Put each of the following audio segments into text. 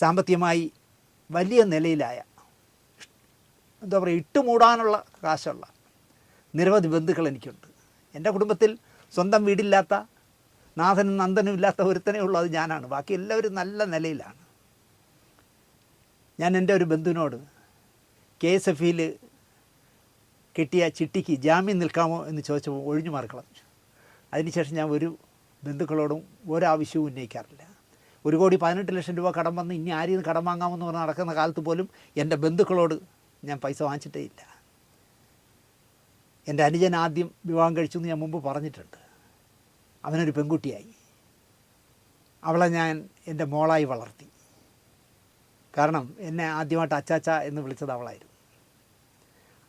സാമ്പത്തികമായി വലിയ നിലയിലായ എന്താ പറയുക ഇട്ടുമൂടാനുള്ള കാശുള്ള നിരവധി ബന്ധുക്കൾ എനിക്കുണ്ട്. എന്റെ കുടുംബത്തിൽ സ്വന്തം വീടില്ലാത്ത നാഥനും നന്ദനും ഇല്ലാത്ത ഒരുത്തനേ ഉള്ളൂ അത് ഞാനാണ്. ബാക്കി എല്ലാവരും നല്ല നിലയിലാണ്. ഞാൻ എന്റെ ഒരു ബന്ധുവിനോട് കെ എസ് എഫ് ഇയിൽ കിട്ടിയ ചിട്ടിക്ക് ജാമ്യം നിൽക്കാമോ എന്ന് ചോദിച്ചപ്പോൾ ഒഴിഞ്ഞു മാറിക്കളഞ്ഞു അതിനുശേഷം ഞാൻ ഒരു ബന്ധുക്കളോടും ഒരാവശ്യവും ഉന്നയിക്കാറില്ല. ഒരു കോടി പതിനെട്ട് ലക്ഷം രൂപ കടം വന്ന് ഇനി ആരെയും കടം വാങ്ങാമെന്ന് പറഞ്ഞ് നടക്കുന്ന കാലത്ത് പോലും എന്റെ ബന്ധുക്കളോട് ഞാൻ പൈസ വാങ്ങിച്ചിട്ടേ ഇല്ല. എന്റെ അനുജൻ ആദ്യം വിവാഹം കഴിച്ചു എന്ന് ഞാൻ മുമ്പ് പറഞ്ഞിട്ടുണ്ട്. അവനൊരു പെൺകുട്ടിയായി. അവളെ ഞാൻ എന്റെ മോളായി വളർത്തി. കാരണം എന്നെ ആദ്യമായിട്ട് അച്ചാച്ച എന്ന് വിളിച്ചത് അവളായിരുന്നു.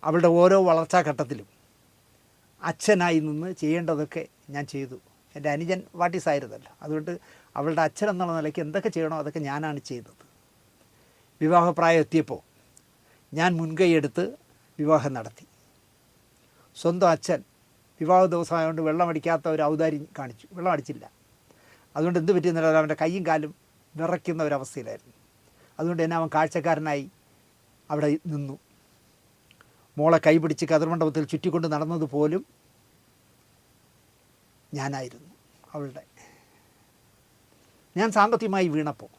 അവളുടെ ഓരോ വളർച്ചാ ഘട്ടത്തിലും അച്ഛനായി നിന്ന് ചെയ്യേണ്ടതൊക്കെ ഞാൻ ചെയ്തു. എന്റെ അനുജൻ വാട്ടീസായിരുന്നല്ലോ. അതുകൊണ്ട് അവളുടെ അച്ഛൻ എന്നുള്ള നിലയ്ക്ക് എന്തൊക്കെ ചെയ്യണോ അതൊക്കെ ഞാനാണ് ചെയ്തത് വിവാഹപ്രായം എത്തിയപ്പോൾ ഞാൻ മുൻകൈയെടുത്ത് വിവാഹം നടത്തി. സ്വന്തം അച്ഛൻ വിവാഹ ദിവസമായതുകൊണ്ട് വെള്ളം അടിക്കാത്ത ഒരു ഔദാര്യം കാണിച്ചു. വെള്ളം അടിച്ചില്ല അതുകൊണ്ട് എന്ത് പറ്റിയെന്നില്ല അവന്റെ കൈയും കാലും വിറയ്ക്കുന്ന ഒരവസ്ഥയിലായിരുന്നു അതുകൊണ്ട് തന്നെ അവൻ കാഴ്ചക്കാരനായി അവിടെ നിന്നു. മോളെ കൈപിടിച്ച് കതിർമണ്ഡപത്തിൽ ചുറ്റിക്കൊണ്ട് നടന്നത് പോലും ഞാനായിരുന്നു അവളുടെ. ഞാൻ സാമ്പത്തികമായി വീണപ്പോൾ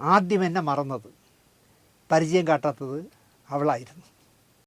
ആദ്യം എന്നെ മറന്നത് പരിചയം കാട്ടാത്തത് അവളായിരുന്നു.